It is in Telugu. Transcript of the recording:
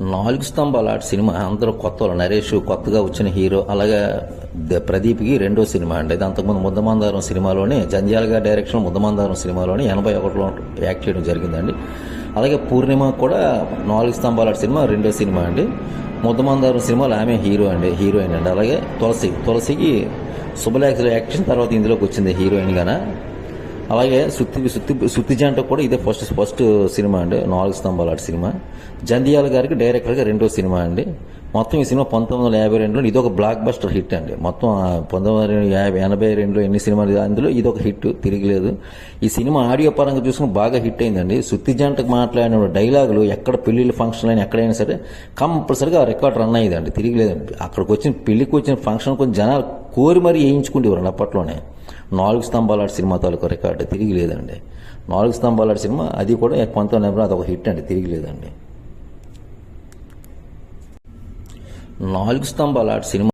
నాలుగు స్తంభాలు. ఆట సినిమా అందరూ కొత్త వాళ్ళు నరేష్ కొత్తగా వచ్చిన హీరో అలాగే ప్రదీప్కి రెండో సినిమా అండి. ఇది అంతకుముందు ముద్దమందారం సినిమాలోనే జంజాల గారి డైరెక్షన్ ముద్దమందారం సినిమాలోనే ఎనభై ఒకటిలో యాక్ట్ చేయడం జరిగిందండి. అలాగే పూర్ణిమ కూడా నాలుగు స్తంభాల సినిమా రెండో సినిమా అండి. ముద్దమందారం సినిమాలో ఆమె హీరో అండి హీరోయిన్ అండి. అలాగే తులసి తులసికి శుభలేఖలు యాక్షన్ తర్వాత ఇందులోకి వచ్చింది హీరోయిన్ గాన. అలాగే సుత్తి సుత్తి సుత్తి జంట కూడా ఇదే ఫస్ట్ ఫస్ట్ సినిమా అండి. నాలుగు స్తంభాలు ఆటి సినిమా. జంధ్యాల గారికి డైరెక్టర్గా రెండో సినిమా అండి. మొత్తం ఈ సినిమా పంతొమ్మిది వందల యాభై రెండులో ఇది ఒక బ్లాక్ బస్టర్ హిట్ అండి. మొత్తం పంతొమ్మిది వందల యాభై ఎనభై రెండులో ఎన్ని సినిమాలు అందులో ఇది ఒక హిట్ తిరిగిలేదు. ఈ సినిమా ఆడియో పరంగా చూసుకుని బాగా హిట్ అయిందండి. సుత్తి జంటకు మాట్లాడిన డైలాగులు ఎక్కడ పెళ్ళిళ్ళ ఫంక్షన్ అయినా ఎక్కడైనా సరే కంపల్సరిగా రికార్డ్ రన్ అయ్యిందండి. తిరిగిలేదండి. అక్కడికి వచ్చిన పెళ్ళికి వచ్చిన ఫంక్షన్ కొంచెం జనాలు కోరి మరీ వేయించుకుంటేవారండి అప్పట్లోనే నాలుగు స్తంభాల సినిమా తాలూకు రికార్డు తిరిగి లేదండి. నాలుగు స్తంభాల సినిమా అది కూడా పంతొమ్మిది వందల అది ఒక హిట్ అండి తిరిగి లేదండి. నాలుగు స్తంభాల సినిమా